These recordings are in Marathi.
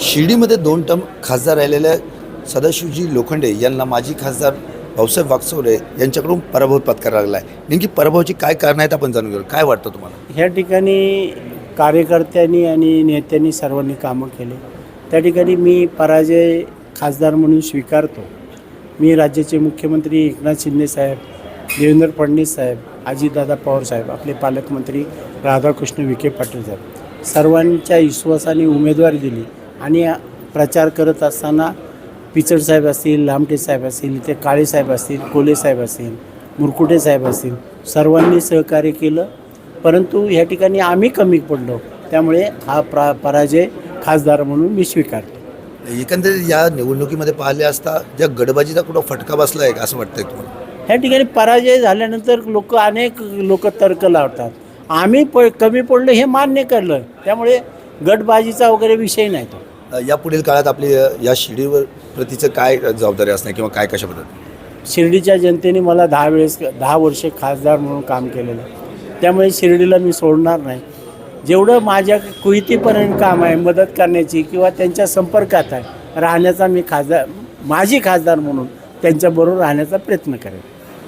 शिर्डीमध्ये दोन टर्म खासदार राहिलेल्या सदाशिवजी लोखंडे यांना माजी खासदार भाऊसाहेब वागचौरे यांच्याकडून पराभव पत्करावा लागला आहे. नेमकी पराभवाची काय कारण आहेत आपण जाणून घेऊ काय वाटतं तुम्हाला? ह्या ठिकाणी कार्यकर्त्यांनी आणि नेत्यांनी सर्वांनी कामं केले. त्या ठिकाणी मी पराजय खासदार म्हणून स्वीकारतो. मी राज्याचे मुख्यमंत्री एकनाथ शिंदे साहेब देवेंद्र फडणवीस साहेब अजितदादा पवार साहेब आपले पालकमंत्री राधाकृष्ण विखे पाटील साहेब. सर्वांच्या विश्वासाने उमेदवारी दिली. आणि प्रचार करत असताना पिचड साहेब असतील लामटे साहेब असतील इथे काळे साहेब असतील कोले साहेब असतील मुरकुटे साहेब असतील सर्वांनी सहकार्य केलं. परंतु ह्या ठिकाणी आम्ही कमी पडलो. त्यामुळे हा प्रा पराजय खासदार म्हणून मी स्वीकारतो. एकंदरीत या निवडणुकीमध्ये पाहिले असता ज्या गडबाजीचा कुठं फटका बसला आहे का असं वाटतंय तुम्हाला? ह्या ठिकाणी पराजय झाल्यानंतर लोक अनेक लोक तर्क लावतात. आम्ही प कमी पडलो हे मान्य करलं. त्यामुळे गटबाजीचा वगैरे विषय नाही तो. या पुढील काळात आपली या शिर्डीवर प्रतीचं काय जबाबदारी असणार किंवा काय कशा पद्धती शिर्डीच्या जनतेने मला दहा वेळेस दहा वर्षे खासदार म्हणून काम केलेलं. आहे त्यामुळे शिर्डीला मी सोडणार नाही. जेवढं माझ्या कुहितीपर्यंत काम आहे मदत करण्याची किंवा त्यांच्या संपर्कात आहे राहण्याचा मी खासदार माझी खासदार म्हणून त्यांच्याबरोबर राहण्याचा प्रयत्न करेन.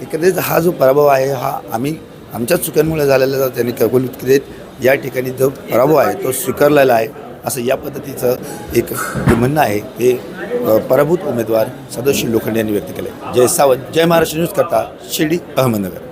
एकंदरीत हा जो पराभव आहे हा आम्ही आमच्याच चुक्यांमुळे झालेला त्यांनी कबूल केलेत. या ठिकाणी जो पराभव आहे तो स्वीकारलेला आहे असं या पद्धतीचं एक म्हणणं आहे ते पराभूत उमेदवार सदाशिव लोखंडे यांनी व्यक्त केलं जय सावंत जय महाराष्ट्र न्यूज करता शिर्डी अहमदनगर.